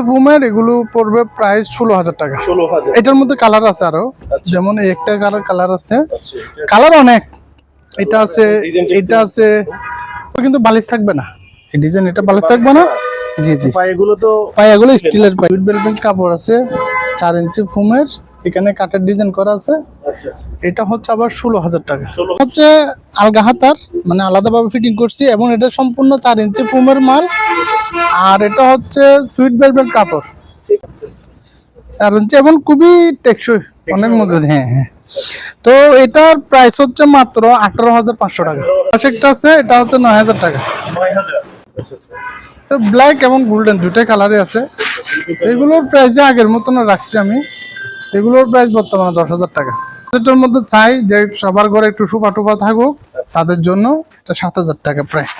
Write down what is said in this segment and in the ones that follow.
ফুমের এগুলো পড়বে প্রাইস ষোলো হাজার টাকা। ষোলো হাজার। এটার মধ্যে কালার আছে আরও। যেমন একটা কালার কালার আছে। কালার অনেক। এটা আছে এটা আছে কিন্তু বালিশ থাকবে না। এই ডিজাইন এটা বালিশ থাকবে না? জি জি। পায়েগুলো তো পায়াগুলো স্টিলের পায়ে বেল্ট কাপড় আছে। চার ইঞ্চি ফুমের এখানে কাঠের ডিজাইন করা আছে। আচ্ছা আচ্ছা। এটা হচ্ছে আবার ষোলো হাজার টাকা। হচ্ছে আলগা হাতার মানে আলাদাভাবে ফিটিং করছি এবং এটা সম্পূর্ণ চার ইঞ্চি ফুমের মাল। আর এটা হচ্ছে সুইট বেলভেট কাপড়। চার ইঞ্চি এবং খুবই টেকসই অনেক মজুদ হ্যাঁ হ্যাঁ। তো এটার প্রাইস হচ্ছে মাত্র আঠারো হাজার পাঁচশো টাকা। একটা আছে এটা হচ্ছে নয় হাজার টাকা। আচ্ছা তো ব্ল্যাক এবং গোল্ডেন দুটাই কালারই আছে। এগুলোর প্রাইস আগের মতন রাখছি আমি। এগুলোর প্রাইস বর্তমানে দশ হাজার টাকা। সেটার মধ্যে চাই যে সবার ঘরে একটু সুপা টুপা থাকুক, তাদের জন্য এটা সাত হাজার টাকা প্রাইস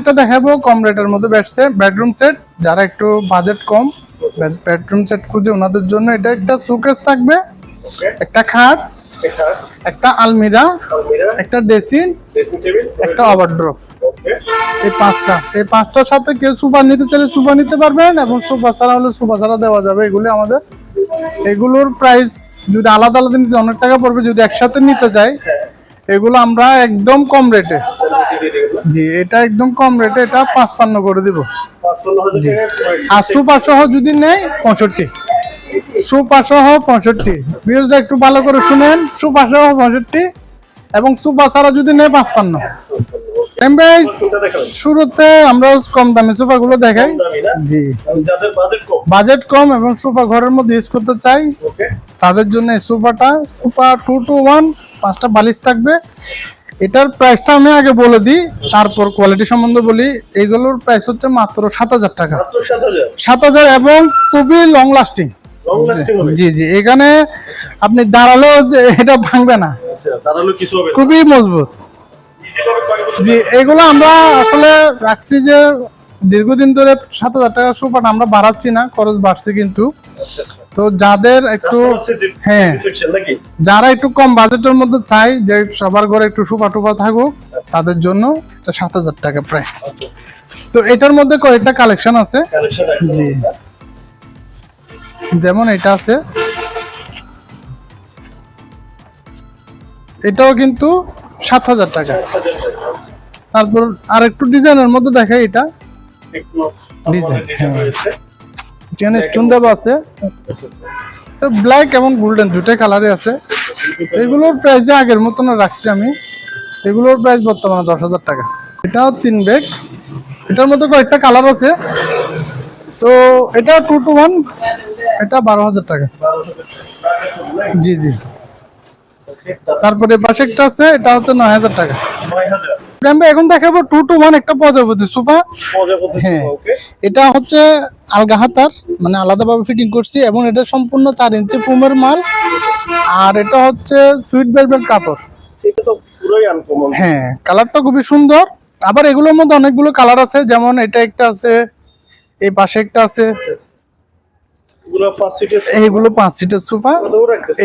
এটা দেখাবো কম রেটের মধ্যে বেডসে বেডরুম সেট যারা একটু বাজেট কম বেডরুম সেট খুঁজে ওনাদের জন্য এটা একটা সুকেস থাকবে একটা খাট একটা আলমিরা একটা ড্রেসিং একটা ওভারড্রপ এই পাঁচটা এই পাঁচটার সাথে কেউ সুপার নিতে চাইলে সুপার নিতে পারবেন এবং সুপার ছাড়া হলে সুপার ছাড়া দেওয়া যাবে এগুলি আমাদের। এগুলোর প্রাইস যদি আলাদা আলাদা নিতে অনেক টাকা পড়বে যদি একসাথে নিতে চাই এগুলো আমরা একদম কম রেটে জি এটা একদম কম রেটে এটা পাঁচপান্ন করে দিব। আর সুপার সহ যদি নেই পঁয়ষট্টি। সুপার সহ পঁয়ষট্টি। ভিউজটা একটু ভালো করে শুনেন সুপার সহ পঁয়ষট্টি এবং সুপার ছাড়া যদি নেই পাঁচপান্ন। শুরুতে আমরা কম দামি সোফা গুলো দেখাই জি। বাজেট কম। এবং সোফা ঘরের মধ্যে ইউজ করতে চাই তাদের জন্য সোফাটা সোফা টু টু ওয়ান পাঁচটা বালিশ থাকবে। এটার প্রাইসটা আমি আগে বলে দিই তারপর কোয়ালিটি সম্বন্ধে বলি। এগুলোর প্রাইস হচ্ছে মাত্র সাত হাজার টাকা। সাত হাজার? এবং খুবই লং লাস্টিং জি জি এখানে আপনি দাঁড়ালেও এটা ভাঙবে না। আচ্ছা খুবই মজবুত। জি এগুলো আমরা আসলে রাখছি যে দীর্ঘদিন ধরে সাত হাজার টাকার সুপার আমরা বাড়াচ্ছি না খরচ বাড়ছে কিন্তু। আচ্ছা আচ্ছা। তো যাদের একটু হ্যাঁ যারা একটু কম বাজেটের মধ্যে চাই যে সবার ঘরে একটু সুপা টুপা থাকুক তাদের জন্য সাত হাজার টাকা প্রাইস তো এটার মধ্যে কয়েকটা কালেকশন আছে। জি। যেমন এটা আছে। এটাও কিন্তু সাত হাজার টাকা। তারপর আর একটু ডিজাইনের মধ্যে দেখাই এটা। ডিজাইন হ্যাঁ। স্টোন দেওয়া আছে। তো ব্ল্যাক এবং গোল্ডেন দুটাই কালারে আছে। এগুলোর প্রাইস যে আগের মতন রাখছি আমি, এগুলোর প্রাইস বর্তমানে দশ হাজার টাকা। এটাও তিন ব্যাগ এটার মধ্যে কয়েকটা কালার আছে। তো এটা টু টু ওয়ান এটা বারো হাজার টাকা। জি জি। তারপরে পাশে একটা আছে, এটা হচ্ছে নয় হাজার টাকা। আমরা এখন দেখাবো টু টু ওয়ান একটা প্রজাপতি সোফা। হ্যাঁ। এটা হচ্ছে আলগা হাতার মানে আলাদাভাবে ফিটিং করছি এবং এটা সম্পূর্ণ চার ইঞ্চি ফুমের মাল। আর এটা হচ্ছে সুইট বেলভেট কাপড়। হ্যাঁ কালারটা খুবই সুন্দর। আবার এগুলোর মধ্যে অনেকগুলো কালার আছে যেমন এটা একটা আছে এই পাশে একটা আছে। পুরো এইগুলো পাঁচ সিটের সোফা।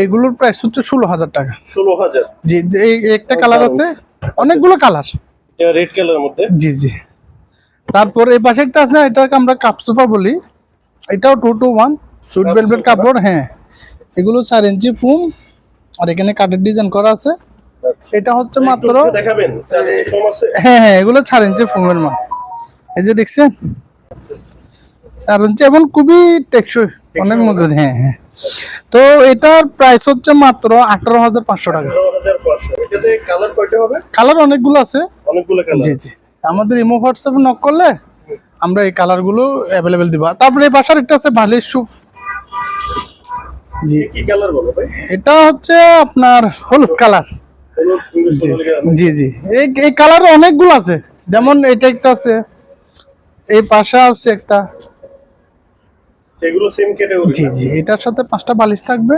এইগুলোর প্রাইস হচ্ছে ষোলো হাজার টাকা। ষোলো হাজার। জি এই একটা কালার আছে। অনেকগুলো কালার। এটা রেড কালার মধ্যে? জি জি। তারপর এই পাশে একটা আছে এটাকে আমরা কাপ সোফা বলি। এটাও two two one suite Cup velvet কাপড় হ্যাঁ। এগুলো চার ইঞ্চি ফুম আর এখানে কাঠের ডিজাইন করা আছে। আচ্ছা। এটা হচ্ছে মাত্র দেখাবেন হ্যাঁ হ্যাঁ এগুলো চার ইঞ্চি ফুমের মাল এই যে দেখছেন? চার ইঞ্চি এবং খুবই টেকসই অনেক মজুদ হ্যাঁ হ্যাঁ। তো এটার প্রাইস হচ্ছে মাত্র আঠারো হাজার পাঁচশো টাকা। এটাতে কালার কয়টা হবে? কালার অনেকগুলো আছে। অনেকগুলো কালার জি জি। আমাদের ইমো হোয়াটসঅ্যাপে নক করলে আমরা এই কালারগুলো অ্যাভেলেবেল দিব। তারপরে এই পাশার একটা আছে বালিশ সুপ। জি। কি কালার বলো ভাই? এটা হচ্ছে আপনার হলুদ কালার জি জি জি। এই এই কালার অনেকগুলো আছে। যেমন এটা একটা আছে। এই পাশে আছে একটা। সেগুলো সেম ক্যাটাগরি জি জি। এটার সাথে পাঁচটা বালিশ থাকবে।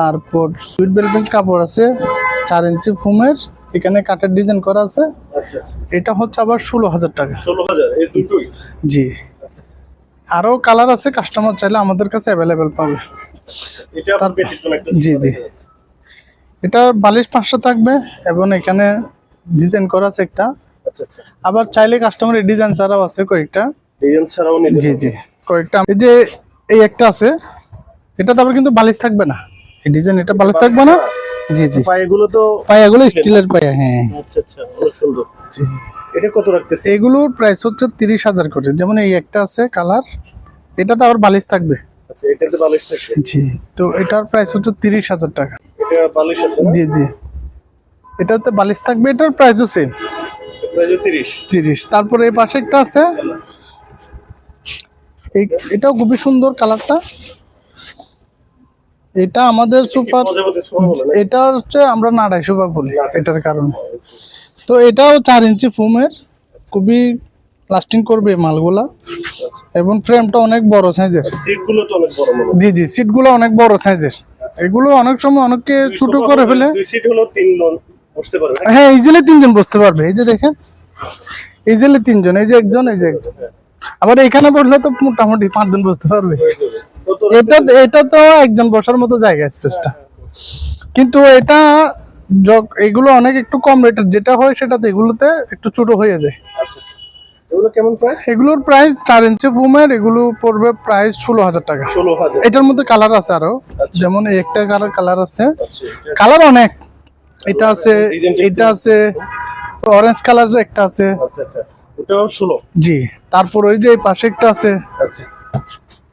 তারপর সুইট বেলভেট কাপড় আছে চার ইঞ্চি ফুমের এখানে কাঠের ডিজাইন করা আছে। আচ্ছা আচ্ছা। এটা হচ্ছে আবার ষোলো হাজার টাকা। ষোলো হাজার জি। আরও কালার আছে কাস্টমার চাইলে আমাদের কাছে অ্যাভেলেবেল পাবে। জি, জি। এটা বালিশ পাঁচশো থাকবে এবং এখানে ডিজাইন করা আছে একটা। আচ্ছা আচ্ছা। আবার চাইলে কাস্টমারের ডিজাইন ছাড়াও আছে কয়েকটা। ডিজাইন ছাড়াও জি জি। কয়েকটা এই যে এই একটা আছে এটা তারপর কিন্তু বালিশ থাকবে না। এই ডিজাইন এটা বালিশ থাকবে না? জি জি। পায়েগুলো তো পায়াগুলো স্টিলের পায়া হ্যাঁ আচ্ছা আচ্ছা অনেক সুন্দর। জি। এটা কত রাখতেছে এগুলোর প্রাইস হচ্ছে তিরিশ হাজার করে। যেমন এই একটা আছে কালার এটাতে আবার বালিশ থাকবে। আচ্ছা এটাতে বালিশ থাকবে। জি তো এটার প্রাইস হচ্ছে তিরিশ হাজার টাকা। এটা বালিশ আছে জি জি। এটাতে বালিশ থাকবে এটার প্রাইসও সেম প্রাইস তিরিশ। তারপরে এই পাশে একটা আছে। এটাও খুবই সুন্দর কালারটা এটা আমাদের সুপার এটা হচ্ছে আমরা নাড়াই সুপার বলি এটার কারণে। তো এটাও চার ইঞ্চি ফুমের খুবই লাস্টিং করবে মালগুলা। এবং ফ্রেমটা অনেক বড় সাইজের সিট তো অনেক বড় জি জি সিটগুলো অনেক বড় সাইজের এগুলো অনেক সময় অনেককে ছোট করে ফেলে। দুই সিট হলো তিন জন বসতে পারবে হ্যাঁ ইজিলি তিনজন বসতে পারবে। এই যে দেখেন ইজিলি তিনজন এই যে একজন এই যে একজন। আবার এখানে বসলে তো মোটামুটি পাঁচজন বসতে পারবে। এটা এটা তো একজন বসার মতো জায়গা স্পেসটা কিন্তু এটা এগুলো অনেক একটু কম রেটের যেটা হয় সেটাতে এগুলোতে একটু ছোট হয়ে যায়। আচ্ছা আচ্ছা। এগুলোর প্রাইস চার ইঞ্চি ফুমের এগুলো পড়বে প্রাইস ষোলো হাজার টাকা। এটার মধ্যে কালার আছে আরও। যেমন একটা কালার কালার আছে। আচ্ছা কালার অনেক। এটা আছে এটা আছে অরেঞ্জ কালার একটা আছে। আচ্ছা আচ্ছা। জি। তারপর ওই যে এই পাশে একটা আছে। আচ্ছা।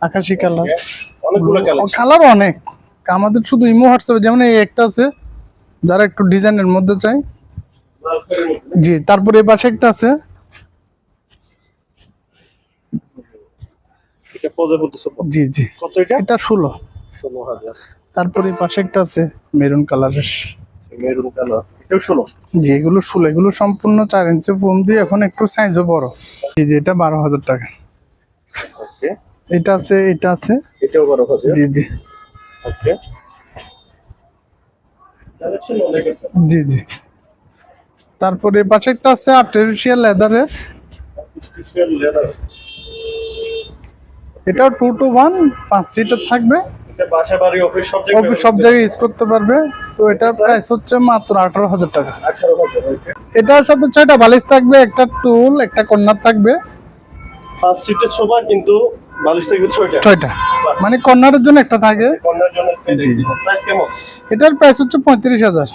আকাশি কালার। অনেকগুলো কালার অনেক। আমাদের শুধু ইমো হোয়াটসঅ্যাপে যেমন এই একটা আছে যারা একটু ডিজাইনের মধ্যে চাই জি তারপর এই পাশে একটা আছে। এটা প্রজাপতি সোফা জি জি। কত এটা? এটা ষোলো। ষোলো হাজার। তারপর পাশে একটা আছে মেরুন কালারের। Maroon colour. এটাও ষোলো। জি এগুলো ষোলো। এগুলো সম্পূর্ণ চার ইঞ্চি ফোন দিয়ে এখন একটু সাইজও বড়। জি জি এটা বারো হাজার টাকা। এটা আছে এটা আছে। এটাও বারো হাজার জি জি। ওকে। আছে জি জি। তারপরে পাশে একটা আছে আর্টিফিশিয়াল লেদারের এটা টু টু ওয়ান পাঁচ সিটার থাকবে। অফিস সব জায়গায় ইউজ করতে পারবে। তো এটার প্রাইস হচ্ছে মাত্র আঠারো হাজার টাকা। এটার সাথে ছয়টা বালিশ থাকবে একটা টুল একটা কর্নার থাকবে। ফার্স্ট সিটের কিন্তু ছয়টা? মানে কর্নারের জন্য একটা থাকে। এটার প্রাইস হচ্ছে পঁয়ত্রিশ হাজার।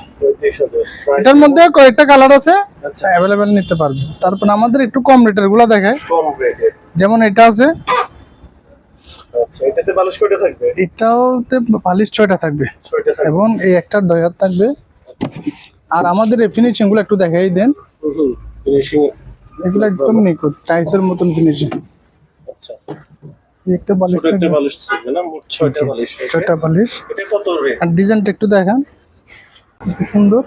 এটার মধ্যে কয়েকটা কালার আছে আচ্ছা। অ্যাভেলেবেল নিতে পারবে। তারপর আমাদের একটু কম রেটেরগুলা দেখায়। যেমন এটা আছে। আচ্ছা এটাওতে বালিশ ছয়টা থাকবে। এবং এই একটা ডয়ার থাকবে। আর আমাদের এই ফিনিশিংগুলো একটু দেখাই দেন। এগুলো একদম নিখুঁত টাইসের মতন ফিনিশিং আচ্ছা। একটা বালিশ একটা থাকবে। বালিশ থাকবে না? মোট ছয়টা বালিশ ছয়টা বালিশ। এটা কত রেট আর ডিজাইনটা একটু দেখান। কি সুন্দর।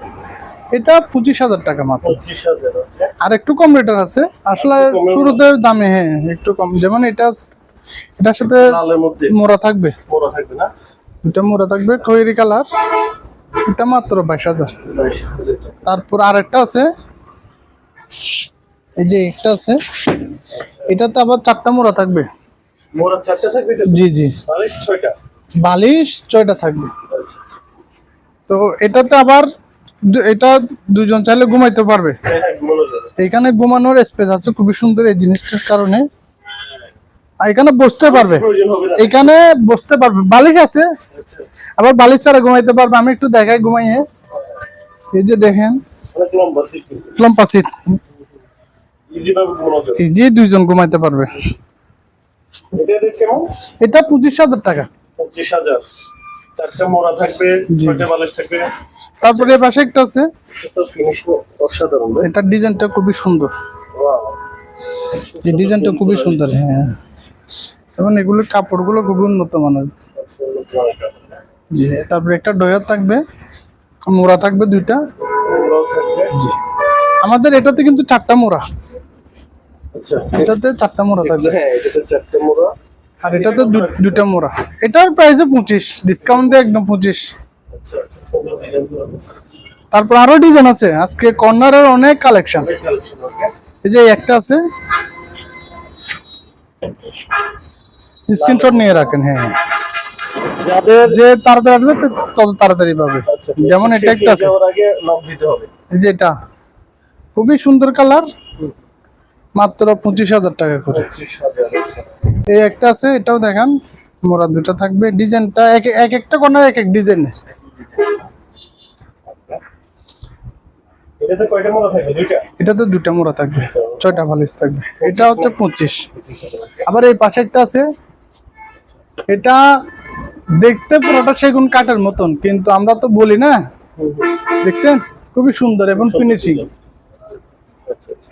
এটা পঁচিশ হাজার টাকা মাত্র? আর একটু কম রেটার আছে। আসলে শুরুতে দামে হ্যাঁ একটু কম। যেমন এটা এটার সাথে মোড়া থাকবে। বড় থাকবে না? এটা মোড়া থাকবে। খয়েরি কালার। এটা মাত্র বাইশ হাজার। তারপর আরেকটা আছে। এই যে একটা আছে। এটাতে আবার চারটা মোড়া থাকবে। মোড়া চারটা থাকবে জি জি। বালিশ ছয়টা? বালিশ ছয়টা থাকবে। আচ্ছা আচ্ছা। তো এটাতে আবার এটা দুজন চাইলে ঘুমাইতে পারবে। হ্যাঁ হ্যাঁ এখানে ঘুমানোর স্পেস আছে খুবই সুন্দর এই জিনিসটার কারণে। আর এখানে বসতে পারবে। এখানে বসতে পারবে। বালিশ আছে। আচ্ছা। আবার বালিশ ছাড়া ঘুমাইতে পারবে। আমি একটু দেখাই ঘুমাইয়ে। এই যে দেখেন। লম্বা সিট ইজি দুইজন ঘুমাইতে পারবে। এটা পঁচিশ হাজার টাকা। পঁচিশ হাজার। চারটা মোড়া থাকবে ছয়টা বালিশ থাকবে। তারপরে পাশে একটা আছে। অসাধারণ ডিজাইনটা খুবই সুন্দর। এই ডিজাইনটা খুবই সুন্দর হ্যাঁ। এবং কাপড়গুলো খুবই উন্নত মানের। জি তারপরে একটা ডয়ার থাকবে মোড়া থাকবে দুইটা। জি। আমাদের এটাতে কিন্তু চারটা মোড়া। আচ্ছা। এটাতে চারটা মোড়া থাকবে। হ্যাঁ এটাতে চারটে মোড়া। আর এটাতে দু- মোড়া। এটার প্রাইসে পঁচিশ ডিসকাউন্ট দিয়ে একদম পঁচিশ। আচ্ছা করা তারপর আরও ডিজাইন আছে। আজকে কর্নারের অনেক কালেকশন এই যে একটা আছে। স্ক্রিনশট নিয়ে রাখেন হ্যাঁ। যাদের যে তাড়াতাড়ি আসবে তত তাড়াতাড়ি পাবে। আচ্ছা আচ্ছা, যেমন এটা একটা আছে। এই যে এটা। খুবই সুন্দর কালার মাত্র পঁচিশ হাজার টাকা করে। এই একটা আছে এটাও দেখান। মোড়া দুটো থাকবে। ডিজাইনটা এক এক একটা কর্নার এক এক ডিজাইনের। এটাতে দুইটা? এটাতে দুটা মোড়া থাকবে। ছয়টা থাকবে। এটা হচ্ছে পঁচিশ। আবার এই পাশে একটা আছে। এটা দেখতে পুরোটা সেগুন কাঠের মতন কিন্তু আমরা তো বলি না। দেখছেন? খুবই সুন্দর এবং ফিনিশিং আচ্ছা আচ্ছা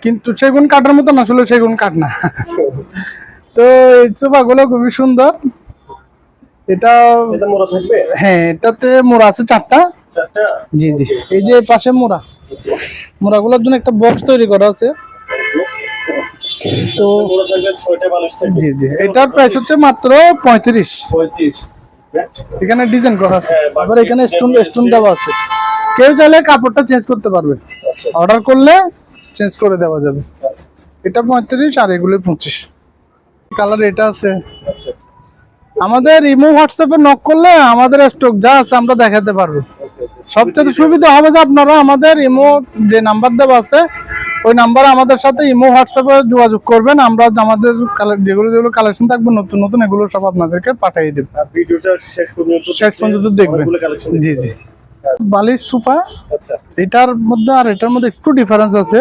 কিন্তু সেগুন কাঠের মতন আসলে সেগুন কাঠ না। তো এই সোফাগুলো খুবই সুন্দর। এটা হ্যাঁ এটাতে মোড়া আছে চারটা। জি জি। এই যে পাশে মোড়া। মোড়াগুলোর জন্য একটা বক্স তৈরি করা আছে। তো জি জি। এটার প্রাইস হচ্ছে মাত্র পঁয়ত্রিশ। এখানে ডিজাইন করা আছে। হ্যাঁ, আবার এখানে স্টোন স্টোন দেওয়া আছে। কেউ চাইলে কাপড়টা চেঞ্জ করতে পারবে। আচ্ছা। অর্ডার করলে চেঞ্জ করে দেওয়া যাবে। এটা পঁয়ত্রিশ আর এগুলো পঁচিশ। কালার এটা আছে। আমাদের ইমো হোয়াটসঅ্যাপে নক করলে আমাদের স্টক যা আছে আমরা দেখাতে পারব। সবচেয়ে সুবিধা হবে যে আপনারা আমাদের ইমো যে নাম্বার দেওয়া আছে ওই নাম্বার আমাদের সাথে ইমো হোয়াটসঅ্যাপে যোগাযোগ করবেন। আমরা আমাদের যেগুলো যেগুলো কালেকশন থাকবে নতুন নতুন এগুলো সব আপনাদেরকে পাঠিয়ে দেব। শেষ পর্যন্ত দেখবেন। জি জি। বালিশ সোফা আচ্ছা। এটার মধ্যে আর এটার মধ্যে একটু ডিফারেন্স আছে।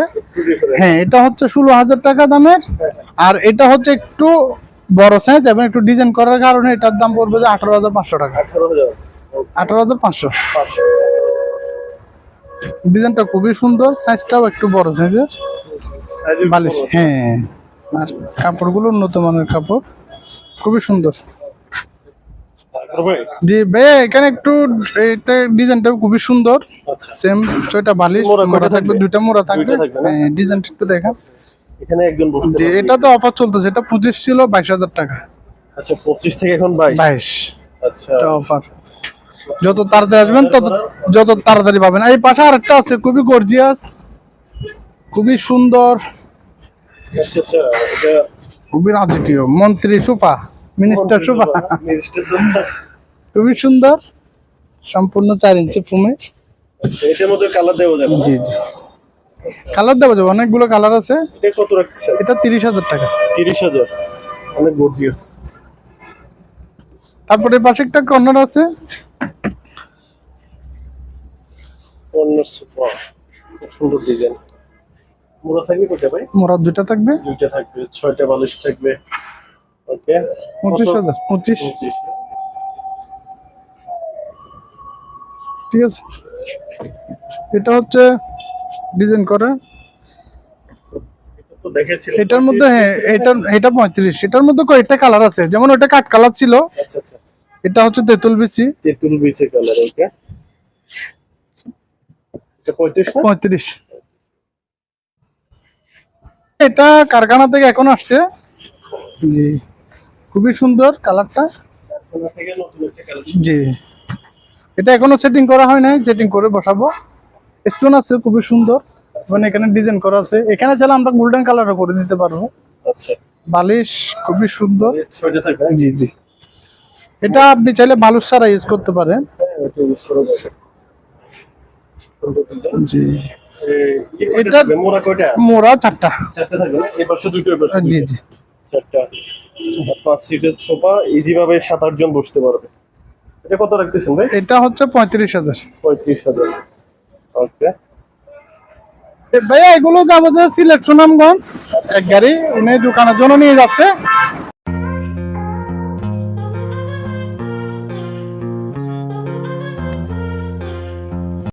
হ্যাঁ এটা হচ্ছে ষোলো হাজার টাকা দামের। আর এটা হচ্ছে একটু বড় সাইজ এবং একটু ডিজাইন করার কারণে এটার দাম পড়বে যে আঠারো হাজার পাঁচশো টাকা। আঠারো হাজার। পাঁচশো। ডিজাইনটা খুবই সুন্দর সাইজটাও একটু বড় সাইজের বালিশ হ্যাঁ। আর কাপড়গুলো উন্নত মানের কাপড়। খুবই সুন্দর। জি ভাইয়া এখানে একটু এটা ডিজাইনটা খুবই সুন্দর। আচ্ছা। সেম ছয়টা বালিশ মোড়া থাকবে? দুইটা মোড়া থাকবে? হ্যাঁ ডিজাইনটা একটু দেখা এখানে একজন বসতে যে এটা তো অফার চলতেছে এটা পঁচিশ ছিল বাইশ হাজার টাকা। আচ্ছা পঁচিশ থেকে এখন আচ্ছা। এটা অফার যত তাড়াতাড়ি আসবেন তত যত তাড়াতাড়ি পাবেন। এই পাশে আরেকটা আছে খুবই গর্জিয়াস খুবই সুন্দর। আচ্ছা আচ্ছা এটা খুবই রাজকীয় মন্ত্রী সোফা। মিনিস্টার সোফা খুবই সুন্দর সম্পূর্ণ চার ইঞ্চি ফুমের আচ্ছা, এটার মধ্যে কালার দেওয়া যাবে? জি জি। কালার দেওয়া যাবে অনেকগুলো কালার আছে। এটা কত রাখছে? এটা তিরিশ হাজার টাকা। তিরিশ হাজার। অনেক গর্জিয়াস তারপরে পাশে একটা কর্নার আছে। সোফা সুন্দর ডিজাইন মোড়া থাকবে কোথায় ভাই? মোড়া দুইটা থাকবে। দুইটা থাকবে ছয়টা বালিশ থাকবে। ওকে পঁচিশ হাজার পঁচিশ? ঠিক আছে। এটা হচ্ছে ডিজাইন করা। এটার মধ্যে হ্যাঁ এটা এটা পঁয়ত্রিশ। এটার মধ্যে কয়েকটা কালার আছে। যেমন ওটা কাঠ কালার ছিল আচ্ছা আচ্ছা। এটা হচ্ছে তেঁতুল বিচি। তেঁতুল বিচে কালার ওকে পঁয়ত্রিশ। এটা কারখানা থেকে এখন আসছে। জি। খুবই সুন্দর কালারটা। জি। এটা এখনও সেটিং করা হয় নাই সেটিং করে বসাবো। স্টোন আছে খুবই সুন্দর। মানে এখানে ডিজাইন করা আছে। এখানে চাইলে আমরা গোল্ডেন কালারও করে দিতে পারব। আচ্ছা। বালিশ খুবই সুন্দর। ছয়টা জি জি। এটা আপনি চাইলে বালুর সারা ইউজ করতে পারেন। হ্যাঁ এটা ইউজ করা যাবে জি। এটা মোড়া চারটা। জি জি। চারটা পাঁচ সিটের সোফা ইজিভাবে সাত আট জন বসতে পারবে। এটা কত রাখতেছেন ভাই? এটা হচ্ছে পঁয়ত্রিশ হাজার। পঁয়ত্রিশ হাজার। ওকে ভাইয়া এগুলো যাব যে সিলেট সুনামগঞ্জ এক গাড়ি উনি দোকানের জন্য নিয়ে যাচ্ছে।